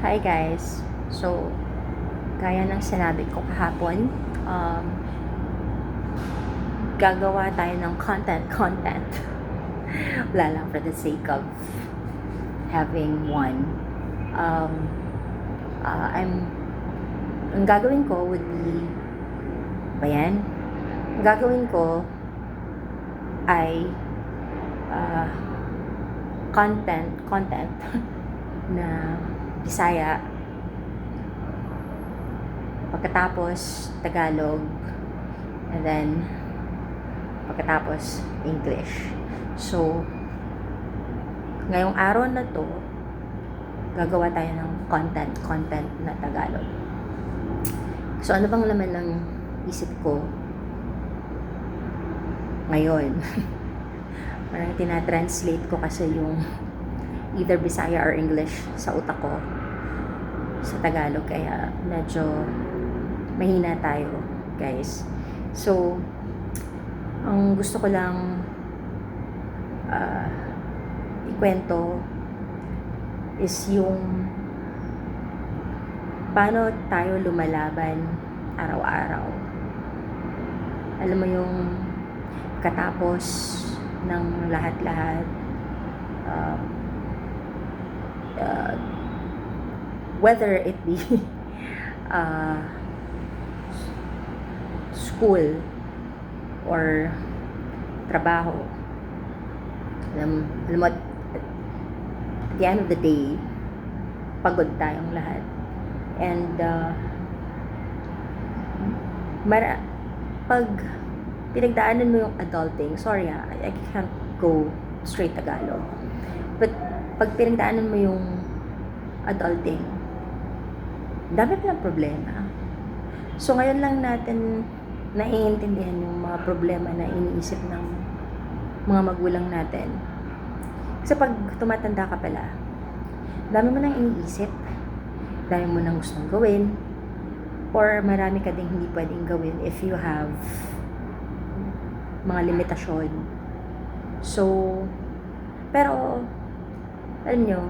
Hi guys. So, gaya ng sinabi ko kahapon, um, gagawa tayo ng content, content. Wala lang for the sake of having one. Um, uh, I'm, ang gagawin ko would be, ba yan? Ang gagawin ko ay uh, content, content na Bisaya. Pagkatapos, Tagalog. And then, pagkatapos, English. So, ngayong araw na to, gagawa tayo ng content, content na Tagalog. So, ano bang laman ng isip ko ngayon? Parang tinatranslate ko kasi yung either Bisaya or English sa utak ko sa Tagalog kaya medyo mahina tayo guys. So ang gusto ko lang uh, ikwento is yung paano tayo lumalaban araw-araw. Alam mo yung katapos ng lahat-lahat um, uh, whether it be uh, school or trabaho. Alam, alam mo at the end of the day pagod tayong lahat. And uh, mara, pag pinagdaanan mo yung adulting sorry ha, I can't go straight Tagalog. But pag pinagdaanan mo yung adulting, dami palang problema. So ngayon lang natin naiintindihan yung mga problema na iniisip ng mga magulang natin. Kasi pag tumatanda ka pala, dami mo nang iniisip, dami mo nang gustong gawin, or marami ka ding hindi pwedeng gawin if you have mga limitasyon. So, pero alam nyo,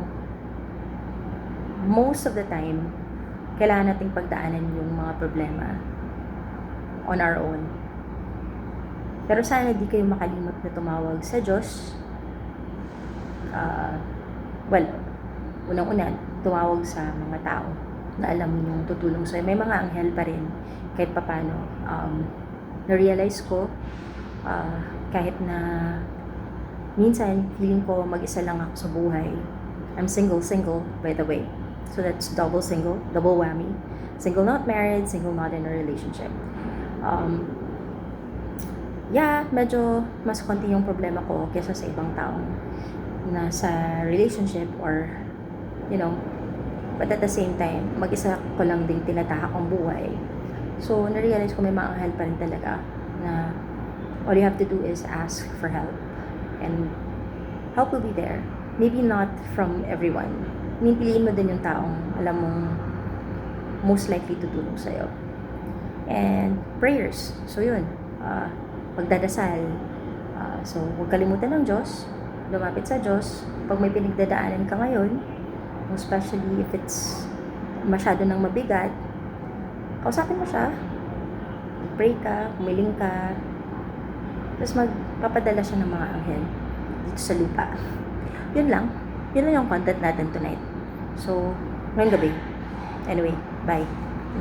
most of the time, kailangan nating pagdaanan yung mga problema on our own. Pero sana di kayo makalimot na tumawag sa Diyos. Uh, well, unang-una, tumawag sa mga tao na alam yung tutulong sa'yo. May mga anghel pa rin, kahit papano. Um, na-realize ko, uh, kahit na minsan, feeling ko mag-isa lang ako sa buhay. I'm single, single, by the way. So that's double single, double whammy. Single not married, single not in a relationship. Um, yeah, medyo mas konti yung problema ko kesa sa ibang taong nasa relationship or, you know, but at the same time, mag-isa ko lang din tinatahak ang buhay. So, na-realize ko may mga anghel pa rin talaga na all you have to do is ask for help and help will be there. Maybe not from everyone. I mean, piliin mo din yung taong alam mong most likely tutulong sa'yo. And prayers. So, yun. Uh, pagdadasal. Uh, so, huwag kalimutan ng Diyos. Lumapit sa Diyos. Pag may pinagdadaanan ka ngayon, especially if it's masyado nang mabigat, kausapin mo siya. Pray ka, humiling ka, tapos magpapadala siya ng mga anghel dito sa lupa. Yun lang. Yun lang yung content natin tonight. So, ngayong gabi. Anyway, bye.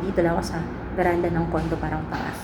Dito lang ako sa veranda ng kondo parang tanga.